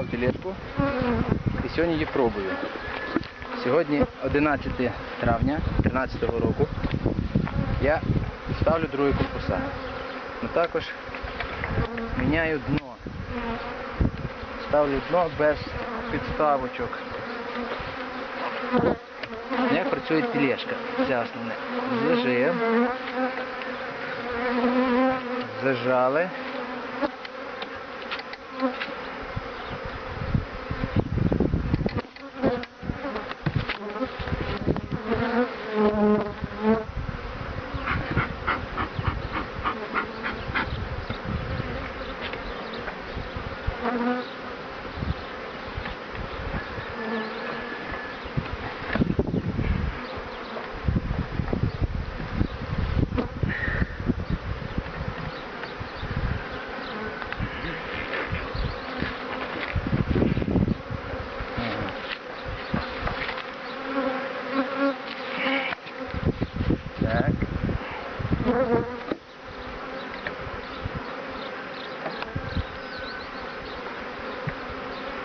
замовив тележку і сьогодні її пробую. Сьогодні 11 травня 2013 року. Я ставлю другий корпуса. Ну також міняю дно. Ставлю дно без підставочок. Як працює тележка? Це основне. Зажим. Зажали. Так.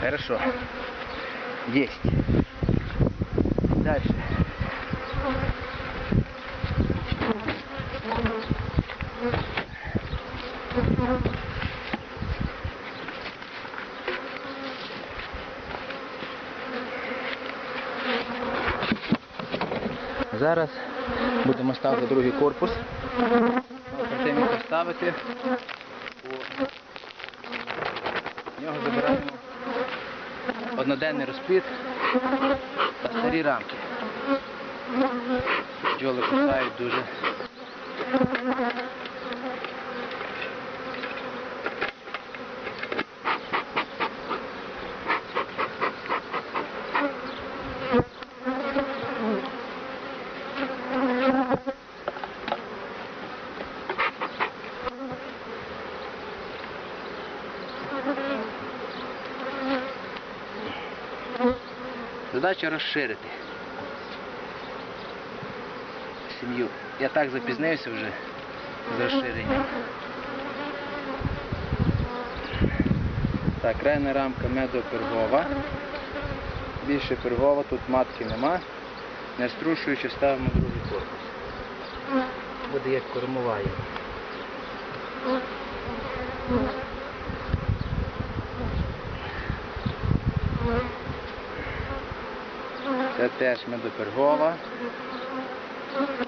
Хорошо. Есть. Дальше. Зараз будемо ставити другий корпус. Перед ставити. в нього забираємо одноденний розплід та старі рамки. Бджоли кусають дуже. Задача розширити сім'ю. Я так запізнився вже з розширенням. Так, крайня рамка медопергова. Більше пергова, тут матки нема. Не струшуючи, ставимо другий корпус. Буде як кормова Це теж медопергова.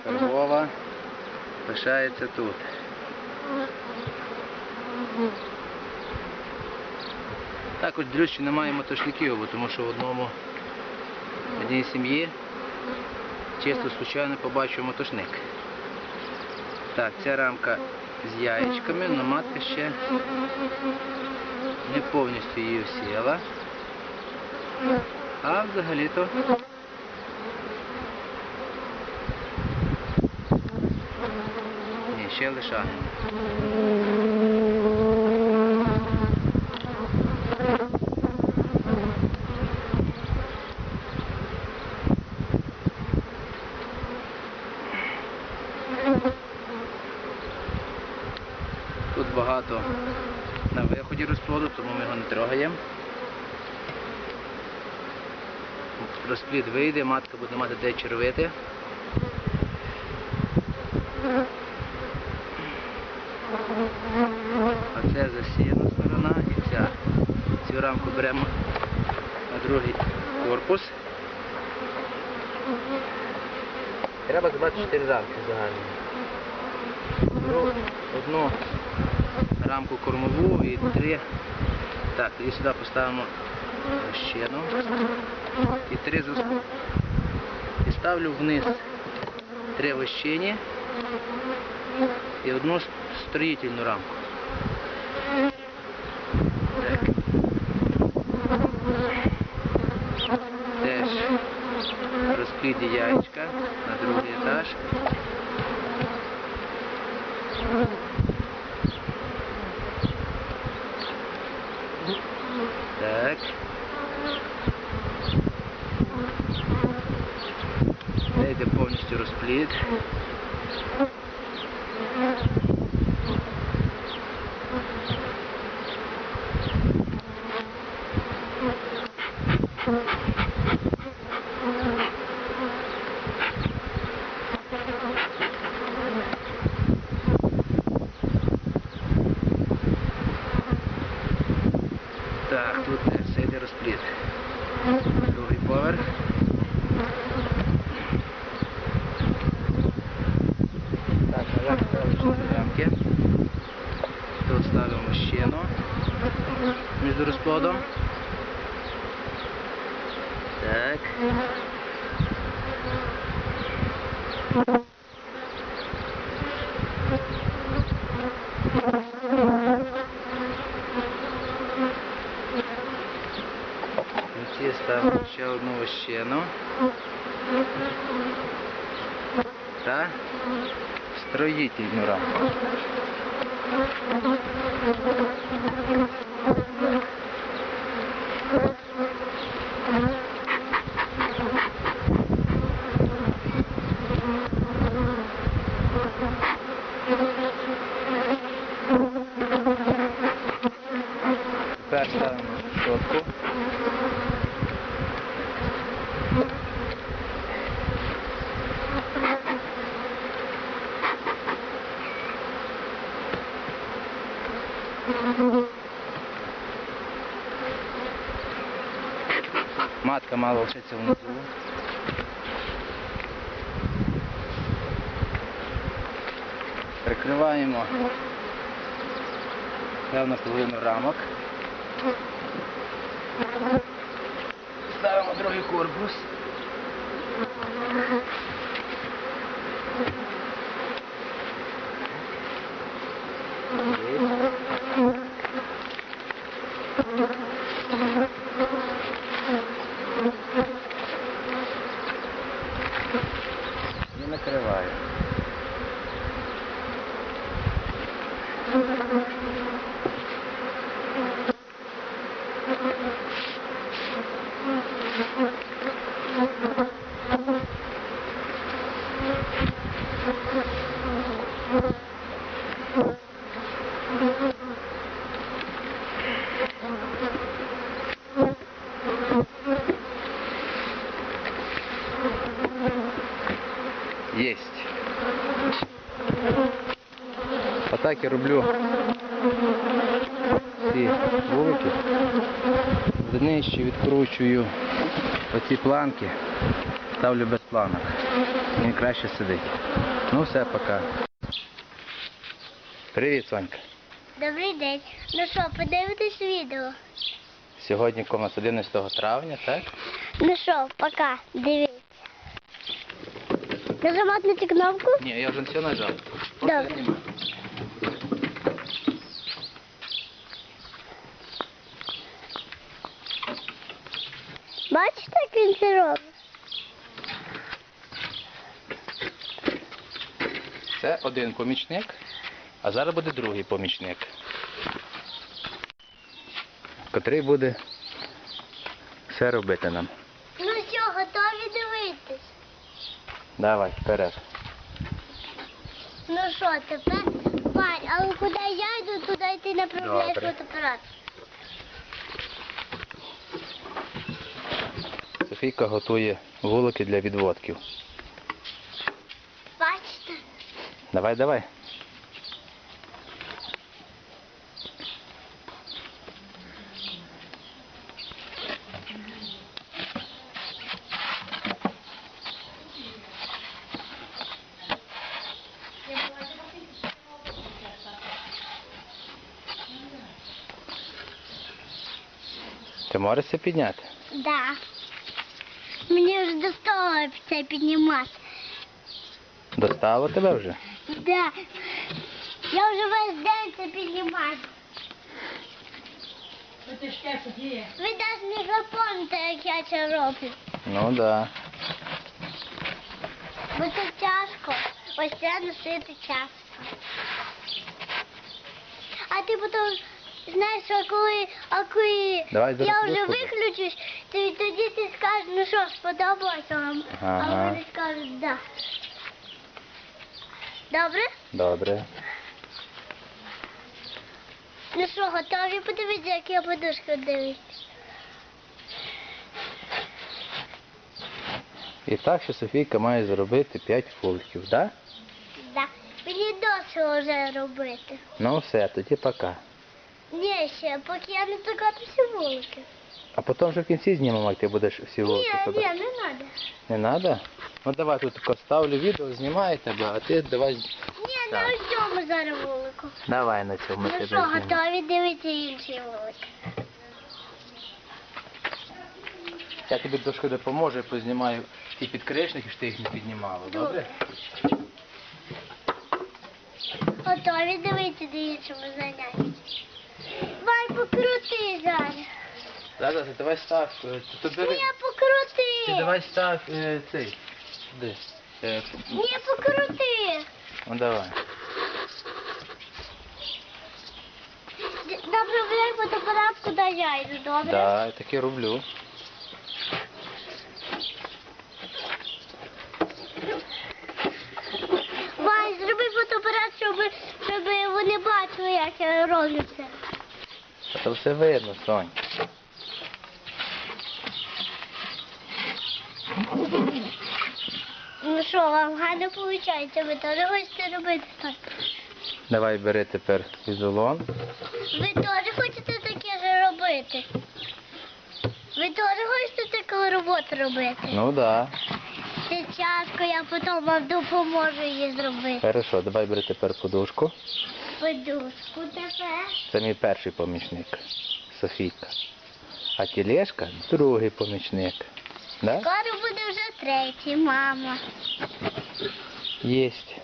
Пергова. Лишається тут. Також дрючі немає мотошників, тому що в одному одній сім'ї чисто случайно побачив мотошник. Так, ця рамка з яєчками, але матка ще не повністю її всіяла. А взагалі-то ще лишаємо. Тут багато на виході розплоду, тому ми його не трогаємо. Розплід вийде, матка буде мати де червити. Засіяна сторона і ця. Цю рамку беремо на другий корпус. Треба забрати 4 рамки загальні. Одну рамку кормову і три. Так, тоді сюди поставимо щену і три зас... І ставлю вниз три вощині і одну строїтельну рамку. Так. Теж розпліді яєчка на другу монтаж. Так. Це йде повністю розпліт. Так, тут теж все йде розпліт. Другий поверх. Так, наверх ставимо ямки. Тут ставимо щену між розплодом. Так. В кінці ставимо ще одну щену. Та строїтельну рамку. Тепер ставимо щотку. Матка внизу. Прикриваємо певну половину рамок. Ставимо другий корпус. І накриваю. Єсть. Отак я роблю ці вулики. Днищі відкручую оці планки, ставлю без планок. Він краще сидить. Ну все, пока. Привіт, Сонька. Добрий день. Ну що, подивитесь відео? Сьогодні комас 11 травня, так? Ну що, пока, дивіться. Нажимати на цю кнопку? Ні, я вже все нажав. Добре. знімаю. Бачите, як він це робить? Це один помічник, а зараз буде другий помічник. Котрий буде все робити нам. Ну що, готові дивитись? Давай, вперед. Ну що, тепер пань, але куди я йду, туди ти направляєш Добре. фотоапарат. Софійка готує вулики для відводків. Давай, давай. Ти можеш це підняти? Да. Мені вже достало це піднімати. Достало тебе вже? Да. Я вже весь день це піднімаю. Ви навіть не запомните, як я це роблю. Ну да. Бо це тяжко. Ось це носити часто. А ти потім, знаєш, а коли, а коли Давай зараз я вже виходимо. виключусь, то тоді ти скажеш, ну що, сподобалося вам? А Ага. вони скажуть, да. Добре? Добре. Ну що, готові подивитися, як я подушку дивлюсь? І так, що Софійка має заробити 5 фунтів, да? Да. Мені досить вже робити. Ну все, тоді пока. Ні, ще, поки я не докату вулики. А потім вже в кінці знімемо, як ти будеш всі Ні, ні, не треба. Не треба? Ну давай тут тако ставлю відео, знімаю тебе, а ти давай. Ні, не Так. ось цьому зараз вулику. Давай на цьому Ну тебе що, готові дивитися інші вулики? Я тобі трошки допоможу, познімаю ті підкришники, що ти їх не піднімала, добре? Готові дивитися до іншому заняття? Вай, покрути зараз. Зараз давай став. е, Ти, ти, бери- Ні, покрути. ти давай став е, цей. Де? Е, Ні, покрути. ну давай. Направляй фотоапарат, куди я йду, добре? Да, я таке роблю. Вай, зроби фотоапарат, щоб, щоб вони бачили, як я роблю це. А то все видно, Сонь. Що, вам гарно виходить, ви теж хочете робити так? Давай бери тепер ізолон. Ви теж хочете таке ж робити? Ви теж хочете таку роботу робити? Ну да. Це тяжко, я потім вам допоможу її зробити. Хорошо, давай бери тепер подушку. Подушку тепер. Це мій перший помічник. Софійка. А тілешка другий помічник. Да? Скоро буде вже третій, мама. Єсть.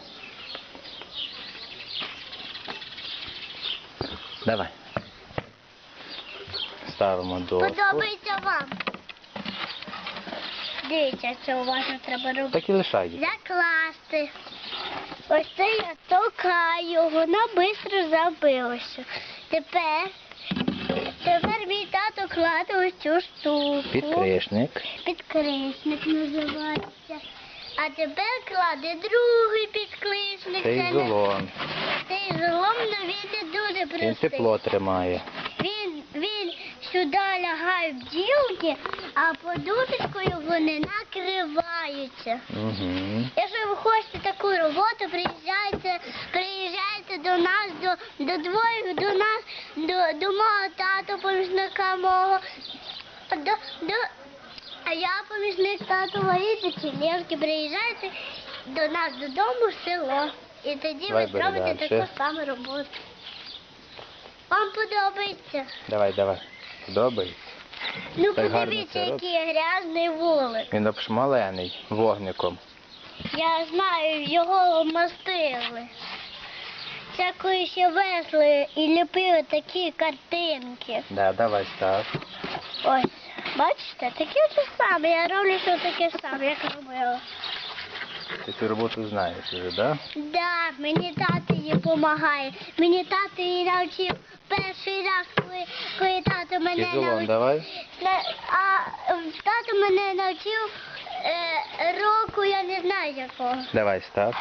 Давай. Ставимо доску. Подобається вам. Дивіться, що уважно треба робити. Так і лишай. Закласти. Ось це я толкаю, вона швидко забилася. Тепер, тепер мій тато кладе ось цю штуку. Підкришник. Підкришник називається. А тепер кладе другий підклишник. Цей не- Цей Це ну він не дуже Він тепло тримає. Сюди лягає в ділки, а подушечкою вони накриваються. Угу. Якщо ви хочете таку роботу, приїжджайте, приїжджайте до нас, до, до двоїх, до нас, до, до мого тату, помічника мого, до, до, а я помічник татової до Челєвки. Приїжджайте до нас додому в село. І тоді Давай ви зробите таку саму роботу. Вам подобається? Давай, давай. Подобається. Ну Так гарно подивіться, це робить. який грязний вулик. Він обшмалений вогником. Я знаю, його мастили. Це коли ще весли і ліпили такі картинки. Да, давай став. Ось, бачите, таке ж саме. Я роблю що таке саме, як робила. Ти цю роботу знаєш вже, да? Да, мені тато їй допомагає. Мені тато її навчив перший раз, коли, коли тато мене Ізолон навчив. давай. А тато мене навчив е, року, я не знаю якого. Давай став.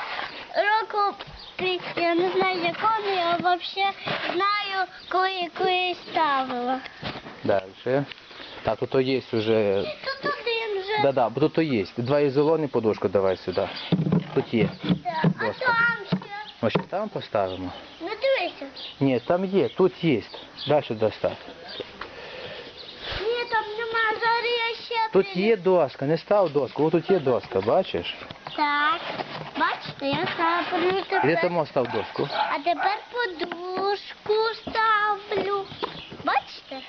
Року пі- я не знаю якого, але я взагалі знаю, коли, коли ставила. Дальше. Так, тут є вже. Тут один вже. Да, да, бо тут є. Два ізолони подушку давай сюди. Тут є. Да. А там ще. Ось там поставимо. Ну. Ні, там є, тут є. Далі сюди став. Ні, там нема, зараз я ще Тут прийду. є доска, не став доску. Ось тут є доска, бачиш? Так. Бачите, я ставлю Іди тепер. тому став доску. А тепер подушку ставлю. Бачите?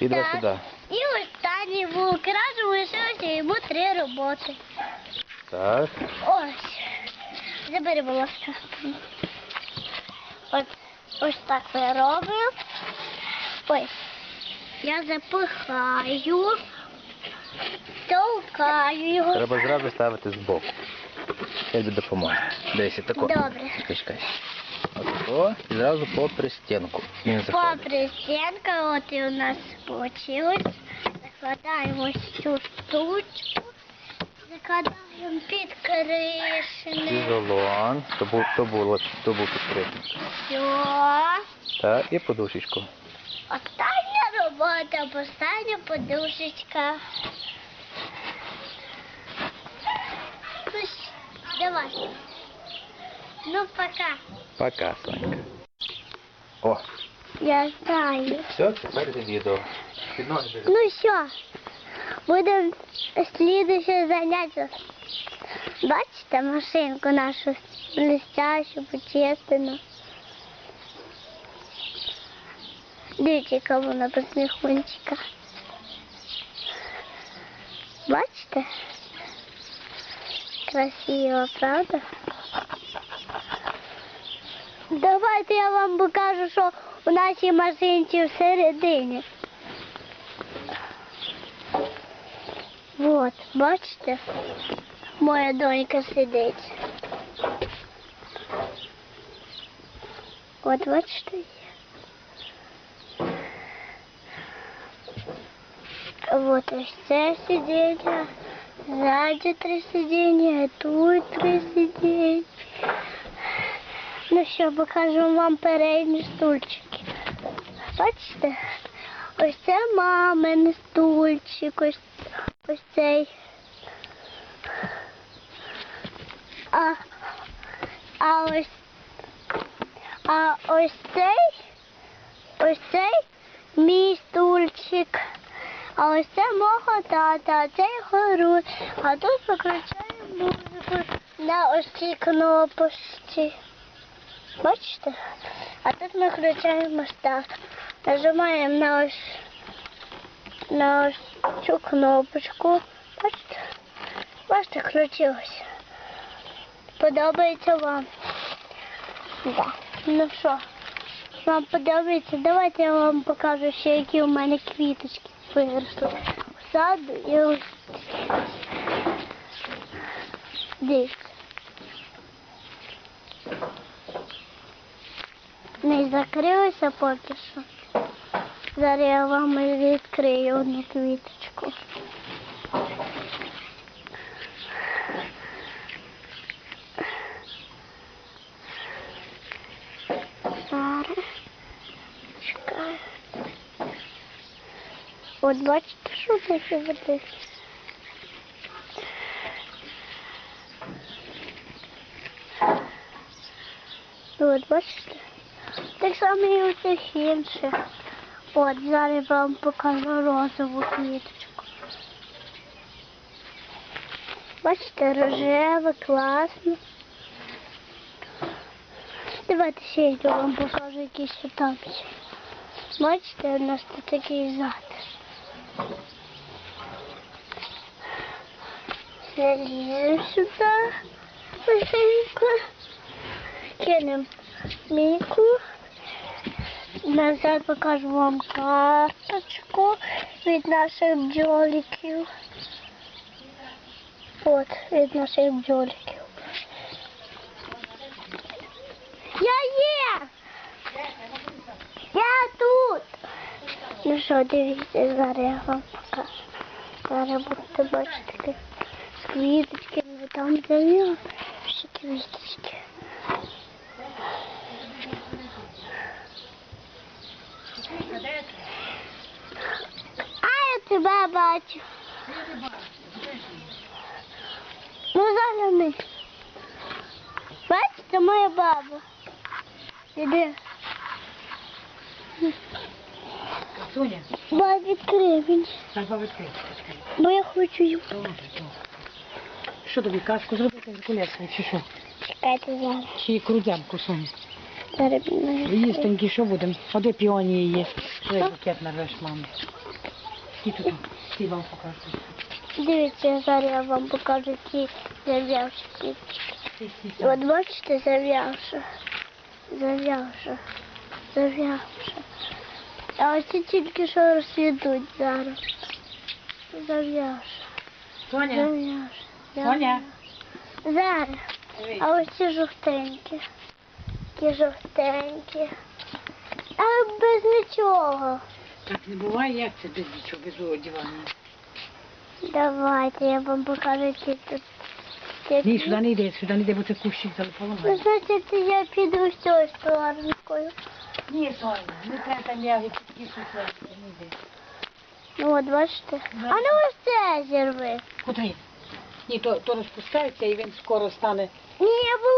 І давай Так. сюди. І останній вулк. Разом лишилося йому три роботи. Так. Ось. Забери, будь ласка. Ось, так я роблю. Ось. Я запихаю, толкаю його. Треба зразу ставити збоку. Я тобі допоможу. Дивися, тако. Добре. Чекай, чекай. Отако. І зразу по пристінку. Він заходить. Попри стінка, от і у нас вийшло. Закладаємо ось цю штучку. Закладаємо під кришини. Ізолон. То був, то було, то був підкритий. Все. Так, і подушечку. Остання робота, остання подушечка. Ну, давай. Ну, пока. Пока, Сонька. О, Я знаю. все, тепер за відео. Підносиш. Ну все, будемо слідуюче заняття. Бачите машинку нашу блестящу, почистену. Дивіться, яка вона посміхунчика. Бачите? Красиво, правда? Давайте я вам покажу, що у нашій машинці всередині. Вот, бачите? Моя донька сидить. От бачите. Вот ось це сидіння. Ззаді три сидіння, тут три сидіння. Ну що, покажу вам передні стульчики. Бачите? Ось це мамин стульчик, ось, ось цей. А, а ось а ось цей, ось цей мій стульчик. А ось це мого тата, а цей гору. А тут виключаємо музику на ось цій кнопочці. Бачите? А тут ми включаємо так. Нажимаємо на ось на цю кнопочку. Бачите? Бачите, включилось. Подобається вам? Да. Ну що, вам подобається? Давайте я вам покажу ще, які у мене квіточки виросли. В саду і ось. Дивіться. Не закрилося поки що. Зараз я вам відкрию одну квіточку. Зараз. Чекаю. От бачите, що таке води? От бачите? Так само і у цих інших. От, зараз вам покажу розову квіточку. Бачите, рожева, класно. Давайте ще я вам покажу якісь ще. Бачите, у нас тут такий зад. Заліземо сюди. Легенько. Кинемо мійку. Назад покажу вам карточку від наших бджоликів. От, від наших бджоликів. Я є! Я тут! Ну що, дивіться, зараз я вам покажу. Зараз будете бачити як з квіточками, там завів всі квіточки. А я тебе бачу. Ну ми. Бачите, моя баба. Іди. Соня, Баба відкрий мені, бо я хочу їм. Що тобі, кашку зробити геркулеску, чи що? Чекайте зараз. Чи крудянку, Соня? Зараз мене. Їстеньки, що будемо? А де піонії є? Що букет нарвеш, мамі? Тут? Ти вам покажу. Дивіться, зараз я вам покажу ті зав'явші квіточки. От бачите, зав'явши. Зав'явши. Зав'явши. А ось ці тільки що розцвітуть зараз. Зав'явши. Соня, Зав'явши. Соня. Зараз. А ось ці жовтенькі. Ті жовтенькі. А без нічого. Так не буває, як це без нічого, без одягання. Давайте я вам покажу які тут. Ні, сюди не йде, сюди не йде, бо це кущик Ну, залипало. значить, я піду з цією сторонкою. Ні, Соня, не треба там я такі суфле, не йде. Ну, от бачите. А ну ось це зірви. Куди? Ні, то, то розпускається і він скоро стане. Ні,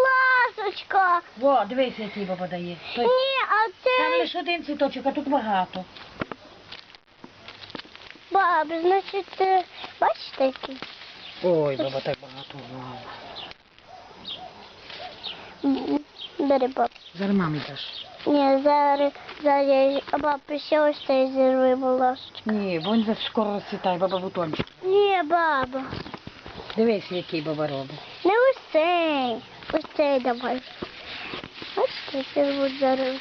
ласочка. Во, дивися, який баба дає. Той- Ні, а Там це лише один цвіточок, а тут багато. Баб, значить, е, бачите який? Ой, баба, так багато. М, Бери, баб. Зараз мамі даш. Ні, зараз, зараз а баб, ще ось цей зірви, ласочка. Ні, бо він за- скоро розцвітає, баба бутончик. Ні, баба, Дивись, який баба робить. не ось цей. Ось цей давай. Бачите, це буде зараз.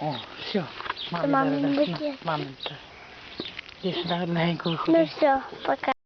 О, все. Це Мамі зараз. Сюди гарненько Ну все, пока.